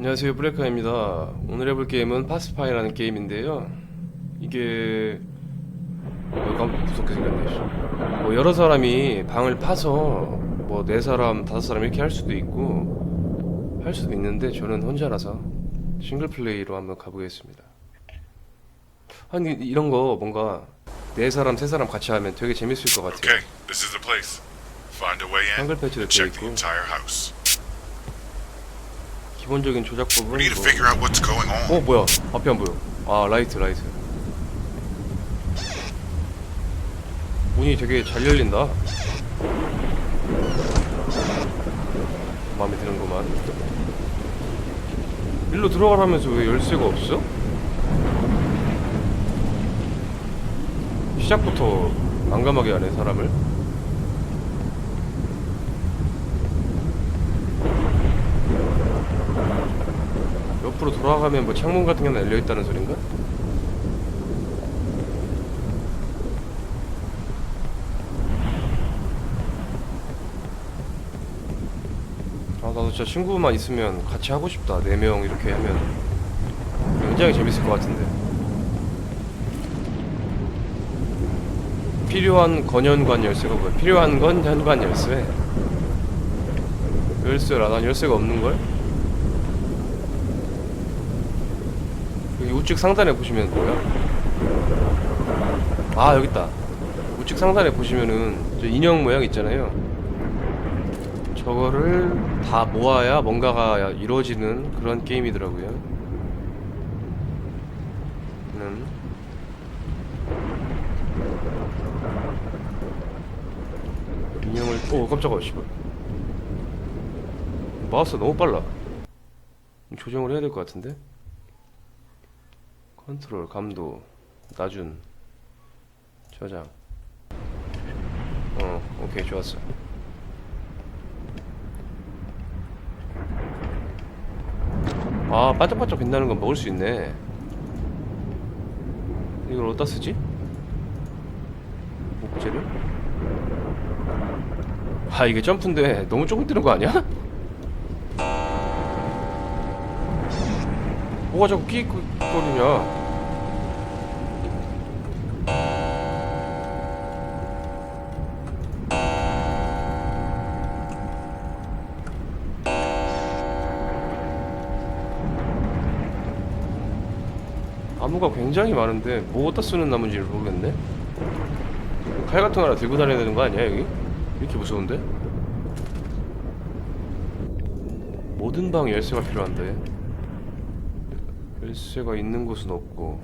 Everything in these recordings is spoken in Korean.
안녕하세요 브레카입니다 오늘 해볼 게임은 파스파이라는 게임인데요 이게 뭐가 무섭게 생겼네 씨. 뭐 여러 사람이 방을 파서 뭐 네 사람 다섯 사람 이렇게 할 수도 있고 할 수도 있는데 저는 혼자라서 싱글 플레이로 한번 가보겠습니다 아니 이런 거 뭔가 네 사람 세 사람 같이 하면 되게 재밌을 것 같아요. 한글 패치도 되어 있고. 기본적인 조작법은 We need to 뭐... figure out what's going on. 어 뭐야? 앞이 안 보여. 아 라이트 라이트. 문이 되게 잘 열린다. 마음에 드는구만. 일로 들어가라면서 왜 열쇠가 없어? 시작부터 난감하게 하네 사람을 옆으로 돌아가면 뭐 창문 같은 게 열려 있다는 소린가? 아 나도 진짜 친구만 있으면 같이 하고 싶다 네 명 이렇게 하면 굉장히 재밌을 것 같은데 필요한 건현관 열쇠가 뭐야? 필요한 건 현관 열쇠 열쇠라 난 열쇠가 없는 걸? 여기 우측 상단에 보시면 뭐야? 아 여기 있다. 우측 상단에 보시면은 저 인형 모양 있잖아요. 저거를 다 모아야 뭔가가 이루어지는 그런 게임이더라고요. 음. 인형을 오 깜짝아 씨발. 마우스 너무 빨라. 조정을 해야 될 것 같은데. 컨트롤, 감도, 나준, 저장. 어, 오케이, 좋았어. 아, 반짝반짝 빛나는 건 먹을 수 있네. 이걸 어디다 쓰지? 목재를? 아, 이게 점프인데 너무 조금 뜨는 거 아니야? 뭐가 자꾸 끼거리냐? 나무가 굉장히 많은데 뭐 어디다 쓰는 나무인지 모르겠네. 칼 같은 거 하나 들고 다녀야 되는 거 아니야 여기? 이렇게 무서운데? 모든 방 열쇠가 필요한데. 열쇠가 있는 곳은 없고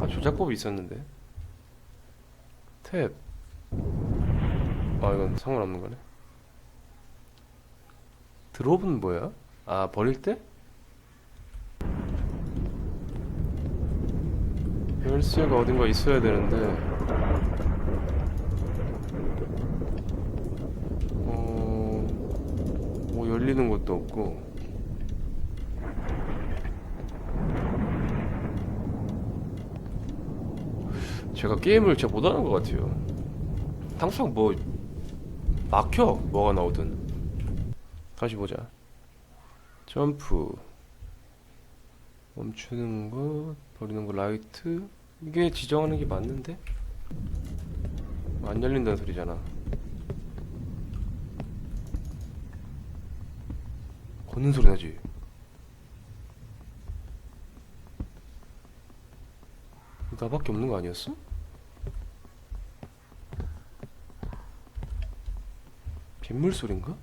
아 조작법이 있었는데 탭아 이건 상관없는 거네 드롭은 뭐야? 아 버릴 때? 열쇠가 어딘가 있어야 되는데 어... 뭐 열리는 것도 없고 제가 게임을 잘 못하는 것 같아요 항상 뭐 막혀 뭐가 나오든 다시 보자 점프 멈추는 것 버리는 거 라이트 이게 지정하는 게 맞는데 안 열린다는 소리잖아 걷는 소리 나지? 나밖에 없는 거 아니었어? 빗물 소린가?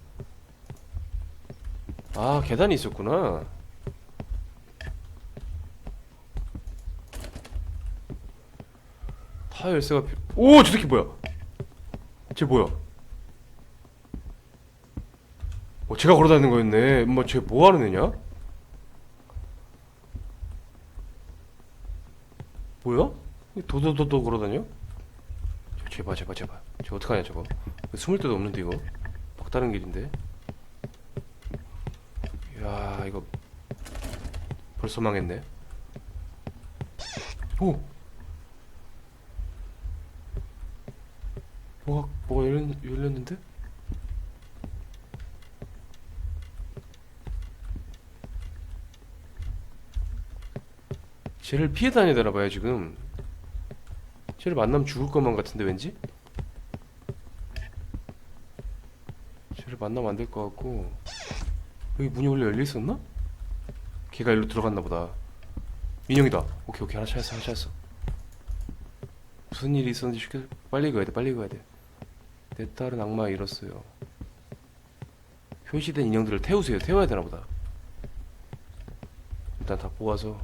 아 계단이 있었구나 타 열쇠가 필... 오! 저 새끼 뭐야? 쟤 뭐야? 어, 제가 걸어다니는 거였네. 엄마, 쟤 뭐하는 애냐? 뭐야? 도도도도 걸어다녀? 저, 제발, 제발, 제발. 저 어떡하냐, 저거. 숨을 데도 없는데, 이거. 막다른 길인데. 이거 벌써 망했네 오! 뭐가 뭐가 열렸, 열렸는데? 쟤를 피해 다니더라 봐요 지금 쟤를 만나면 죽을 것만 같은데 왠지? 쟤를 만나면 안 될 것 같고 여기 문이 원래 열려 있었나? 걔가 일로 들어갔나 보다. 인형이다. 오케이 오케이. 하나 찾았어 하나 찾았어. 무슨 일이 있었는지 쉽게 빨리 가야 돼 빨리 가야 돼 내 딸은 악마에 잃었어요. 표시된 인형들을 태우세요. 태워야 되나 보다. 일단 다 뽑아서.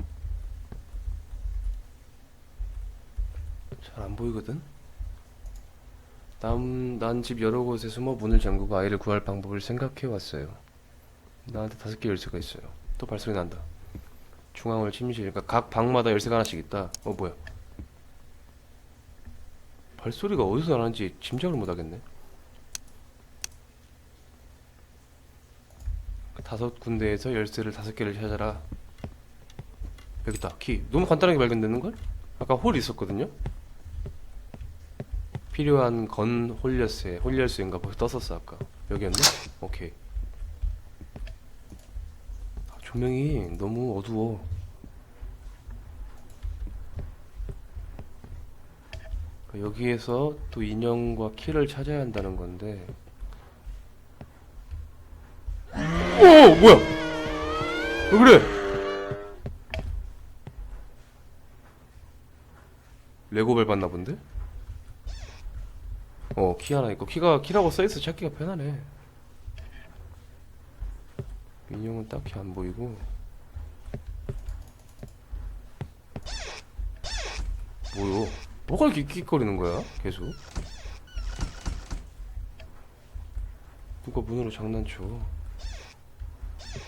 잘 안 보이거든? 난 집 여러 곳에 숨어 문을 잠그고 아이를 구할 방법을 생각해 왔어요 나한테 다섯 개 열쇠가 있어요. 또 발소리 난다. 중앙을 침실 그러니까 각 방마다 열쇠가 하나씩 있다. 어 뭐야? 발소리가 어디서 나는지 짐작을 못하겠네. 다섯 군데에서 열쇠를 다섯 개를 찾아라. 여기 있다. 키. 너무 간단하게 발견되는 걸? 아까 홀 있었거든요? 필요한 건 홀 열쇠 홀 열쇠인가 뭐 떴었어 아까. 여기였나? 오케이. 아, 조명이 너무 어두워 그러니까 여기에서 또 인형과 키를 찾아야 한다는 건데 오 뭐야 왜 그래 레고벨 봤나 본데? 어, 키 하나 있고 키가 키라고 써있어 찾기가 편하네. 인형은 딱히 안 보이고. 뭐요? 뭐가 이렇게 끽끽거리는 거야? 계속. 누가 문으로 장난쳐?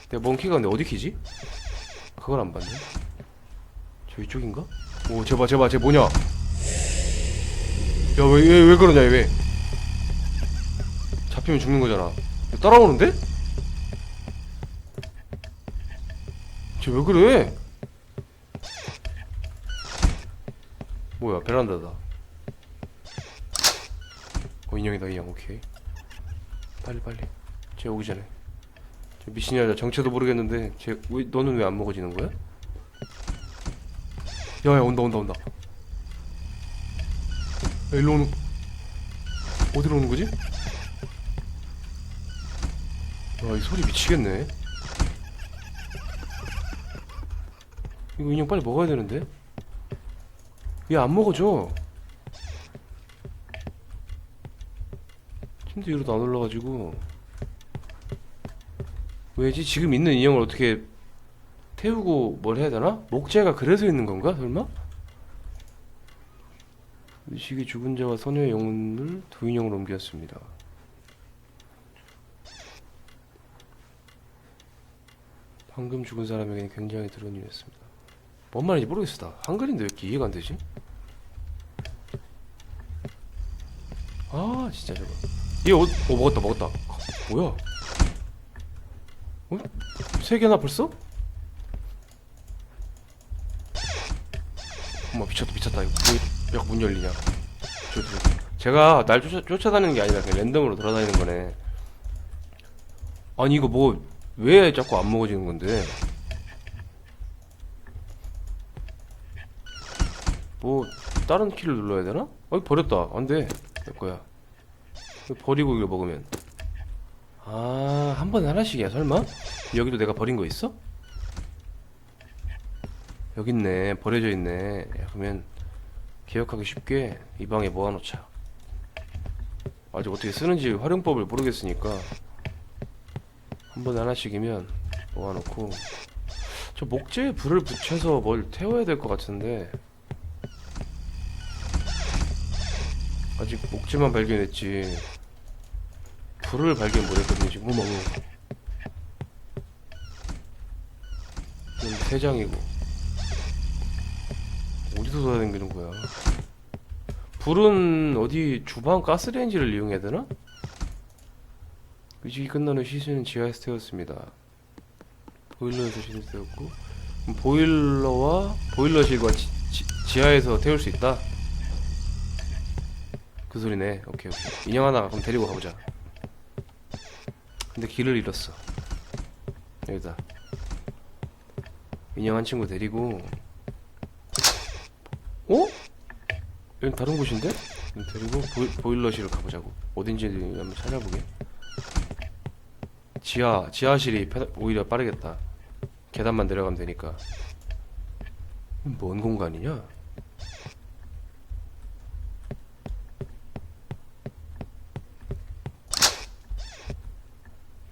내가 뭔 키가 근데 어디 키지? 그걸 안 봤네. 저 이쪽인가? 오, 제발, 제발, 쟤 뭐냐? 야, 왜, 왜, 왜 그러냐, 얘 왜? 잡히면 죽는 거잖아. 얘 따라오는데? 쟤 왜 그래? 뭐야, 베란다다. 어, 인형이다, 인형, 오케이. 빨리, 빨리. 쟤 오기 전에. 쟤 미신이 아니라 정체도 모르겠는데, 쟤, 왜, 너는 왜 안 먹어지는 거야? 야, 야, 온다, 온다, 온다. 야, 일로 오는 어디로 오는 거지? 와, 이 소리 미치겠네. 이거 인형 빨리 먹어야 되는데? 얘 안 먹어줘. 침대 위로도 안 올라가지고. 왜지? 지금 있는 인형을 어떻게 태우고 뭘 해야 되나? 목재가 그래서 있는 건가? 설마? 의식이 죽은 자와 소녀의 영혼을 두 인형으로 옮겼습니다. 방금 죽은 사람에게는 굉장히 드러운 일이었습니다. 뭔 말인지 모르겠어. 나 한글인데 왜 이렇게 이해가 안 되지? 아 진짜 저거. 얘 어, 어 먹었다 먹었다. 어, 뭐야? 어? 세 개나 벌써? 엄마 미쳤다 미쳤다 이거 왜 문 열리냐 저, 저, 제가 날 쫓아, 쫓아다니는 게 아니라 그냥 랜덤으로 돌아다니는 거네 아니 이거 뭐 왜 자꾸 안 먹어지는 건데 뭐 다른 키를 눌러야 되나? 어 버렸다. 안돼. 내 거야. 버리고 이걸 먹으면. 아 한 번에 하나씩이야 설마? 여기도 내가 버린 거 있어? 여기 있네. 버려져 있네. 야, 그러면 기억하기 쉽게 이 방에 모아놓자. 아직 어떻게 쓰는지 활용법을 모르겠으니까 한 번에 하나씩이면 모아놓고. 저 목재에 불을 붙여서 뭘 태워야 될 것 같은데 아직 목재만 발견했지 불을 발견 못했거든요 지금 어머 여기 세 장이고 어디서 돌아다니는 거야? 불은 어디 주방 가스레인지를 이용해야 되나? 의식이 끝난 후 시신은 지하에서 태웠습니다. 보일러에서 시신 태웠고 보일러와 보일러실과 지, 지, 지하에서 태울 수 있다. 그 소리네. 오케이 오케이. 인형 하나 그럼 데리고 가보자. 근데 길을 잃었어. 여기다. 인형 한 친구 데리고 어? 여긴 다른 곳인데? 데리고 보이, 보일러실을 가보자고 어딘지 한번 찾아보게 지하 지하실이 편- 오히려 빠르겠다 계단만 내려가면 되니까 뭔 공간이냐?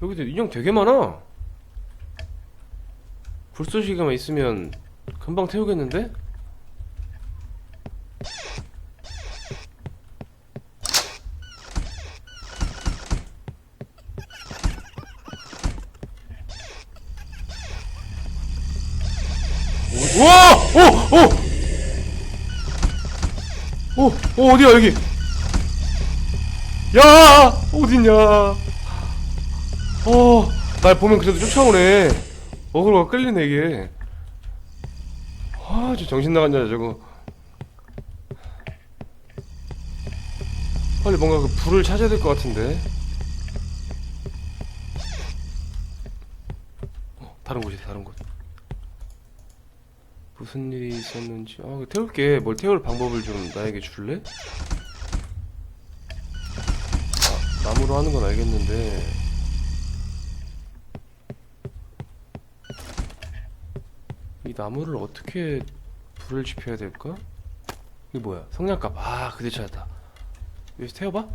여기도 인형 되게 많아 불쏘시개만 있으면 금방 태우겠는데? 우와! 오! 오! 오! 오 어디야 여기? 야! 어딨냐? 어, 날 보면 그래도 쫓아오네. 어그로가 끌리네 이게. 아, 저 정신 나간 여자 저거. 빨리 뭔가 그 불을 찾아야 될 것 같은데. 어, 다른 곳이다, 다른 곳. 무슨 일이 있었는지. 아, 그 태울게. 뭘 태울 방법을 좀 나에게 줄래? 아, 나무로 하는 건 알겠는데. 나무를 어떻게 불을 지펴야 될까? 이게 뭐야? 성냥갑. 아, 그대 찾았다. 여기서 태워봐?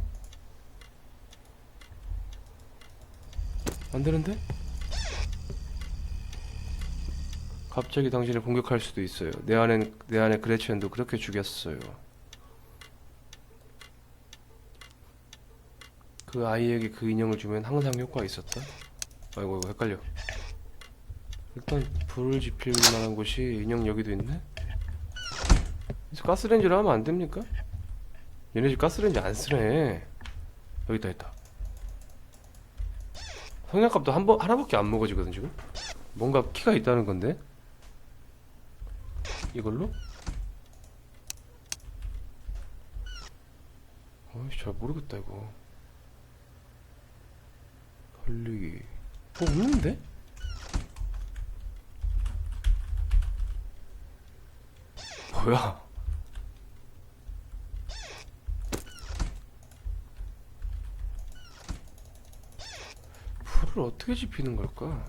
안 되는데? 갑자기 당신을 공격할 수도 있어요. 내 안엔 내 안에 그레첸도 그렇게 죽였어요. 그 아이에게 그 인형을 주면 항상 효과가 있었다. 아이고 이거 헷갈려. 일단 불을 지필 만한 곳이 인형 여기도 있네. 그래서 가스레인지로 하면 안 됩니까? 얘네 집 가스레인지 안 쓰네. 여기다 있다. 성냥갑도 한 번 하나밖에 안 먹어지거든 지금. 뭔가 키가 있다는 건데. 이걸로? 어이 잘 모르겠다 이거. 걸리기. 어 없는데? 뭐야? 불을 어떻게 지피는 걸까?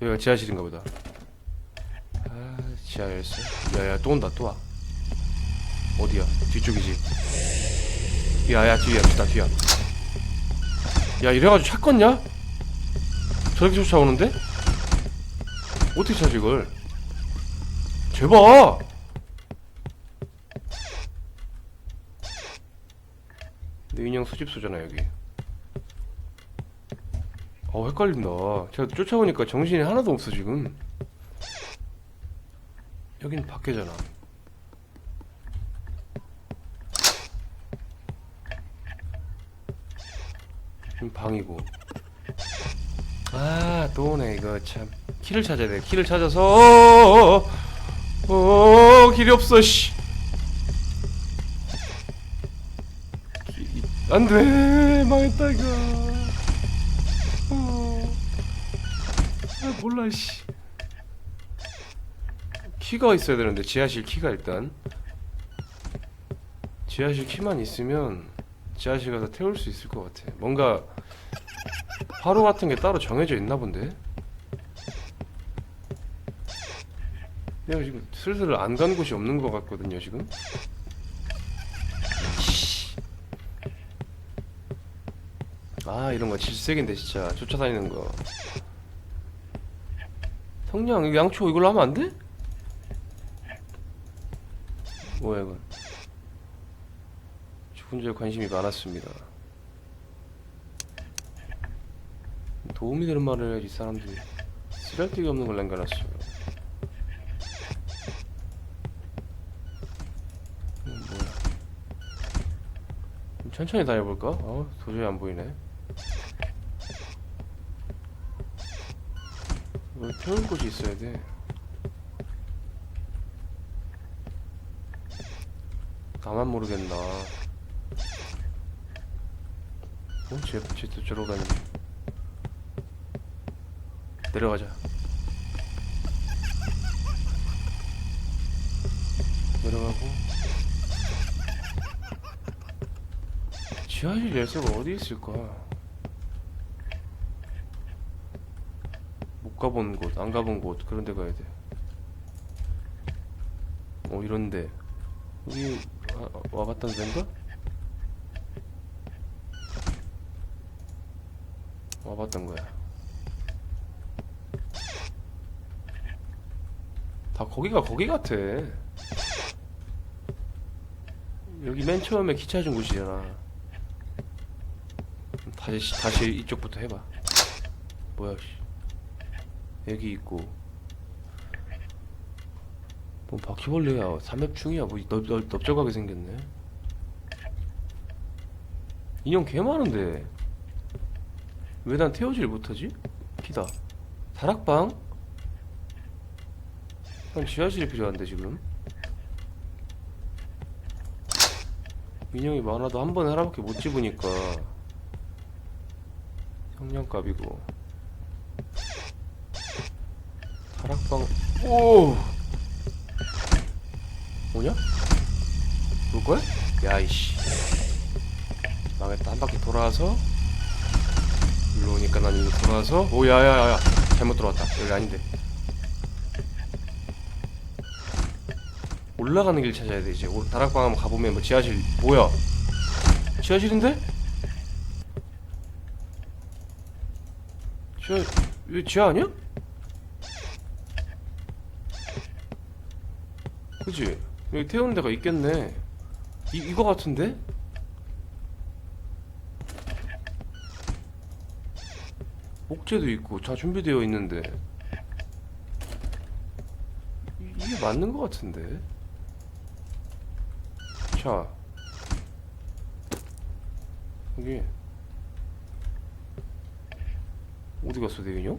여기가 지하실인가 보다. 아, 지하였어. 야야 또 온다 또 와. 어디야? 뒤쪽이지. 야야 뒤야 뒤다 뒤야. 야 이래가지고 찾겠냐? 저렇게 쫓아오는데? 어떻게 찾지 이걸? 제발! 내 인형 수 집소잖아 여기 어 헷갈린다 제가 쫓아오니까 정신이 하나도 없어 지금 여긴 밖에잖아 여긴 방이고 아 또 오네 이거 참 키를 찾아야 돼 키를 찾아서 어, 어 길이 없어 씨 안돼 망했다 이거. 어. 아 몰라 씨. 키가 있어야 되는데 지하실 키가 일단. 지하실 키만 있으면 지하실 가서 태울 수 있을 것 같아. 뭔가 화로 같은 게 따로 정해져 있나 본데? 내가 지금 슬슬 안 간 곳이 없는 것 같거든요 지금 아 이런 거 질색인데 진짜. 쫓아다니는 거. 성냥 양초 이걸로 하면 안 돼? 뭐야 이건 죽은 자에 관심이 많았습니다. 도움이 되는 말을 해야지 사람들이. 쓰잘데기 없는 걸 남겨놨어요. 뭐야. 천천히 다녀볼까? 어 도저히 안 보이네 이거 태울 곳이 있어야 돼 나만 모르겠나 어? 쟤, 저러고 다니네 내려가자 내려가고 지하실 열쇠가 어디 있을까? 가본 곳, 안 가본 곳 그런 데 가야 돼. 어 이런데 여기 와, 와봤던 데인가? 와봤던 거야. 다 거기가 거기 같아. 여기 맨 처음에 키 찾은 곳이잖아. 다시 다시 이쪽부터 해봐. 뭐야 씨. 여기 있고. 뭐 바퀴벌레야. 삼엽충이야. 뭐 넓적하게 생겼네. 인형 개 많은데. 왜 난 태우질 못하지? 피다. 다락방? 한 지하실이 필요한데 지금 인형이 많아도 한 번에 하나밖에 못 집으니까 성냥갑이고 다락 방 오. 뭐냐? 볼 거야? 야이씨. 망했다. 한 바퀴 돌아와서 일로 오니까 난 일로 돌아와서 오 야야야야. 잘못 들어왔다. 여기 아닌데. 올라가는 길 찾아야 돼 이제. 오- 다락방 한번 가보면 뭐 지하실 뭐야? 지하실인데? 지하 여기 지하 아니야? 그치 여기 태우는 데가 있겠네 이, 이거 같은데? 목재도 있고 다 준비되어 있는데 이- 이게 맞는 것 같은데 자 여기 어디 갔어 내 인형?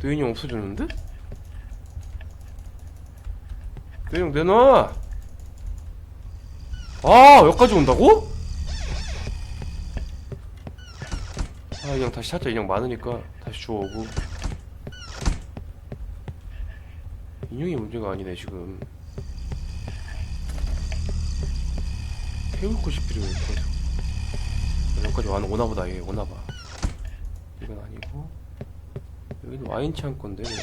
내 인형 없어졌는데? 내 인형 내놔. 아 여기까지 온다고? 아 인형 다시 찾자. 인형 많으니까 다시 주워오고. 인형이 문제가 아니네 지금. 태울 곳이 필요해 계속 여기까지 와, 오나보다 얘. 오나봐. 이건 아니고. 여기는 와인 그냥?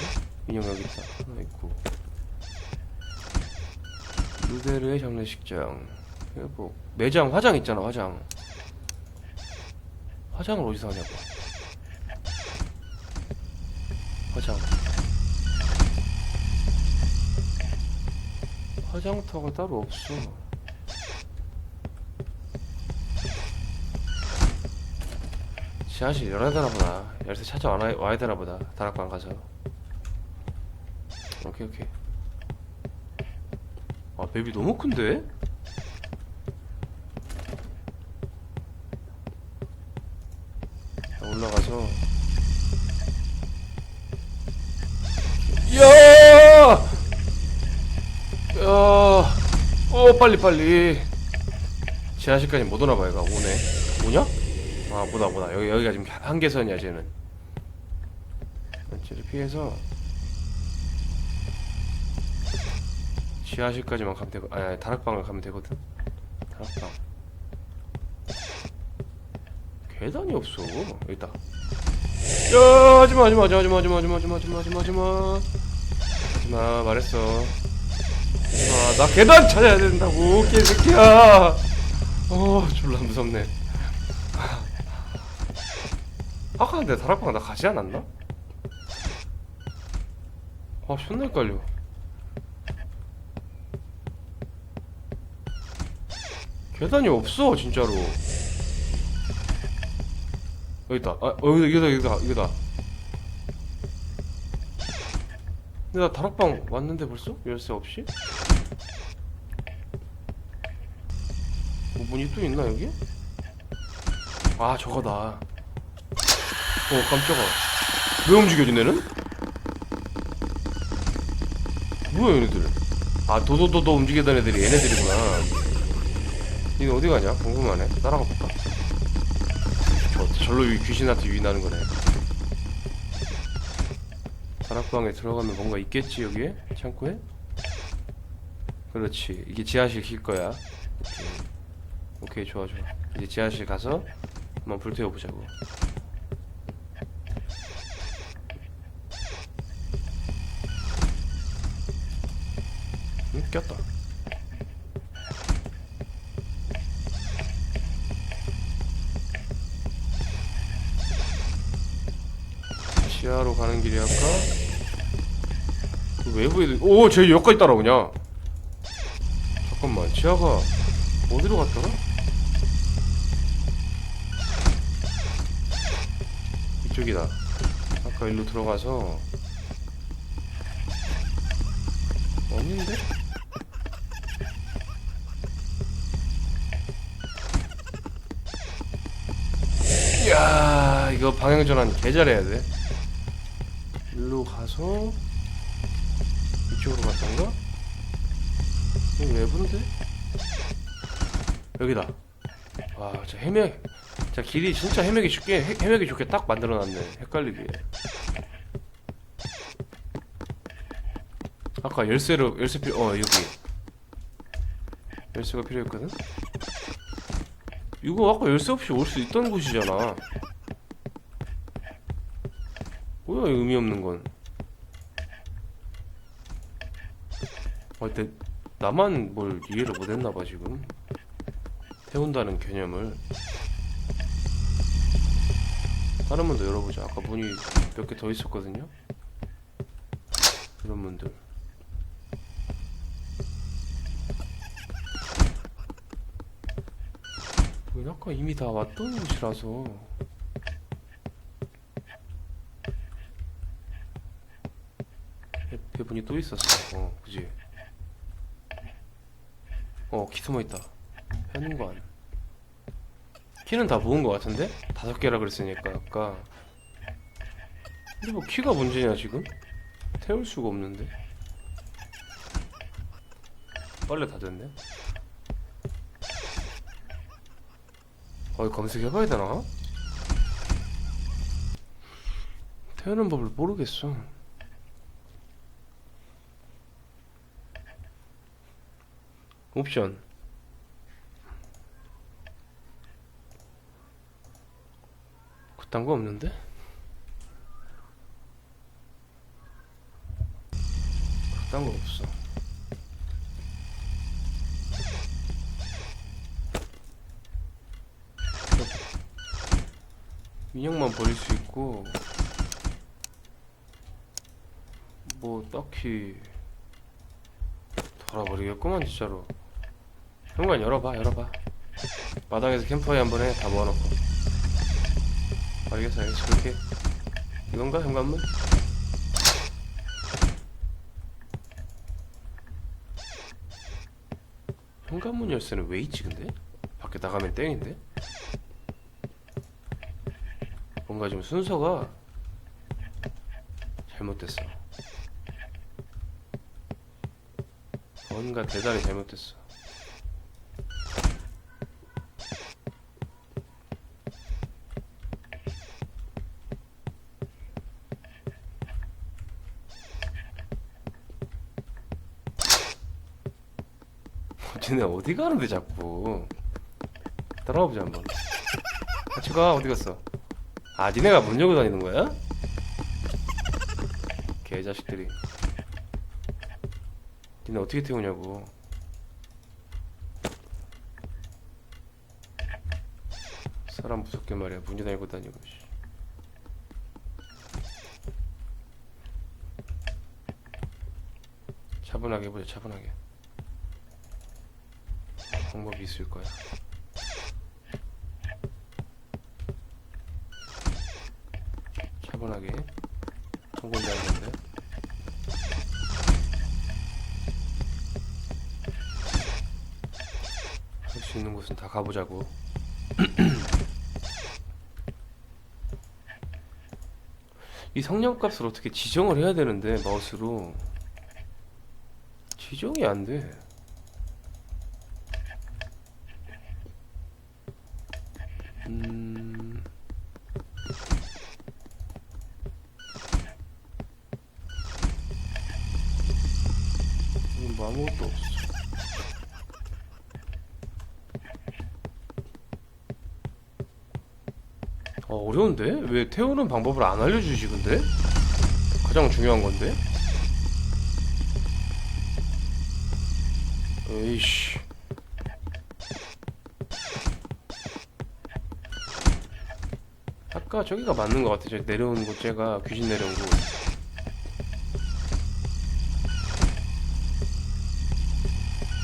인형 여기 있다. 하나 있고 루베르의 장례식장. 여기 뭐 매장 화장 있잖아 화장. 화장을 어디서 하냐고. 화장. 화장터가 따로 없어. 지하실 열어야 되나 보다. 열쇠 찾아와야 와야 되나 보다. 다락방 가서. 오케이 오케이 아 맵이 너무 큰데? 자, 올라가서 야! 야! 어 빨리 빨리 지하실까지 못 오나 봐 얘가 오네 오냐? 아 뭐다 뭐다 여기 여기가 지금 한계선이야 쟤는 쟤를 피해서 지하실까지만 가면 되고 아니, 아니 다락방을 가면 되거든. 다락방. 계단이 없어. 여기 있다. 야 하지마 하지마 하지마 하지마 하지마 하지마 하지마 하지마 하지마 하지마. 하지마 말했어. 하지마. 나 계단 찾아야 된다고 개새끼야. 어 졸라 무섭네. 아까 근데 다락방 나 가지 않았나? 아 존나 헷갈려 계단이 없어 진짜로 여기 있다 아 어, 여기다 여기다 여기다 여기다 근데 나 다락방 왔는데 벌써? 열쇠 없이? 뭐 문이 또 있나 여기? 아 저거다 어 깜짝아 왜 움직여지 얘는? 뭐야 얘네들 아 도도도도 움직이던 애들이 얘네들이구나 니네 어디 가냐? 궁금하네 따라가 볼까? 저, 절로 유- 귀신한테 유인하는 거네 다락방에 들어가면 뭔가 있겠지 여기에? 창고에? 그렇지. 이게 지하실 킬 거야. 오케이. 오케이, 좋아, 좋아. 이제 지하실 가서 한번 불 태워보자고. 그 외부에도 오, 쟤 여기까지 따라오냐? 잠깐만, 지하가 어디로 갔더라? 이쪽이다. 아까 일로 들어가서 없는데? 이야, 이거 방향전환 개 잘해야 돼. 일로 가서 이쪽으로 갔던가? 여기 왜 부른데? 여기다. 와, 진짜 헤매, 자 길이 진짜 헤매기 쉽게 헤, 헤매기 좋게 딱 만들어놨네. 헷갈리게. 아까 열쇠로 열쇠 필요, 어 여기 열쇠가 필요했거든. 이거 아까 열쇠 없이 올 수 있던 곳이잖아. 뭐야 이 의미 없는 건? 아, 근데 나만 뭘 이해를 못했나봐 지금. 태운다는 개념을. 다른 문도 열어보자. 아까 문이 몇 개 더 있었거든요. 이런. 여긴 아까 이미 다 왔던 곳이라서. 배- 배분이 또 있었어. 어, 그지? 어, 키 숨어 있다. 현관. 키는 다 모은 것 같은데? 다섯 개라 그랬으니까 아까. 근데 뭐 키가 문제냐 지금? 태울 수가 없는데. 빨래 다 됐네. 어이 검색해봐야 되나? 태우는 법을 모르겠어. 옵션. 그딴 거 없는데? 그딴 거 없어. 인형만 버릴 수 있고 뭐 딱히 돌아버리겠구만 진짜로 현관 열어봐 열어봐 마당에서 캠프파이어 한번 해 다 모아놓고 알겠어 알겠어 그렇게 이건가 현관문? 현관문 열쇠는 왜 있지 근데? 밖에 나가면 땡인데? 뭔가 좀 순서가 잘못됐어 뭔가 대단히 잘못됐어 쟤네 어디 가는데 자꾸? 따라와 보자 한번. 같이 가 어디 갔어? 아 니네가 문 열고 다니는 거야? 개자식들이. 니네 어떻게 태우냐고. 사람 무섭게 말이야 문이 달고 다니고 씨. 차분하게 해보자 차분하게 방법이 있을 거야. 차분하게 성공자 하는데. 할 수 있는 곳은 다 가보자고. 이 성냥값을 어떻게 지정을 해야 되는데 마우스로? 지정이 안 돼 음... 뭐 아무것도 없어. 어, 어려운데? 왜 태우는 방법을 안 알려주지, 근데? 가장 중요한 건데? 에이씨. 아까 저기가 맞는 것 같아. 저 내려오는 곳, 제가 귀신 내려온 곳.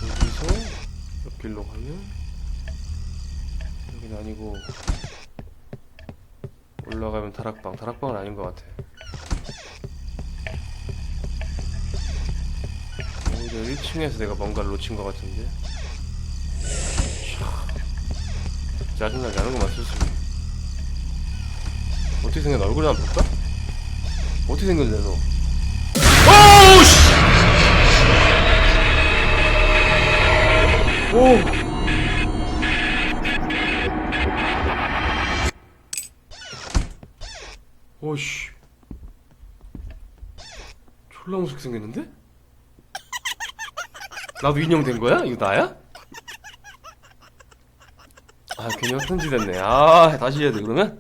여기서 옆길로 가면 여긴 아니고 올라가면 다락방. 다락방은 아닌 것 같아. 오히려 1층에서 내가 뭔가를 놓친 것 같은데. 샤. 짜증나게 하는 것만 쓸수록. 어떻게 생겼나? 얼굴 한번 볼까? 어떻게 생겼냐, 너? 오우, 씨! 오! 오씨. 졸라 무섭게 생겼는데? 나도 인형 된 거야? 이거 나야? 아, 괜히 헛선지 됐네. 아, 다시 해야 돼, 그러면?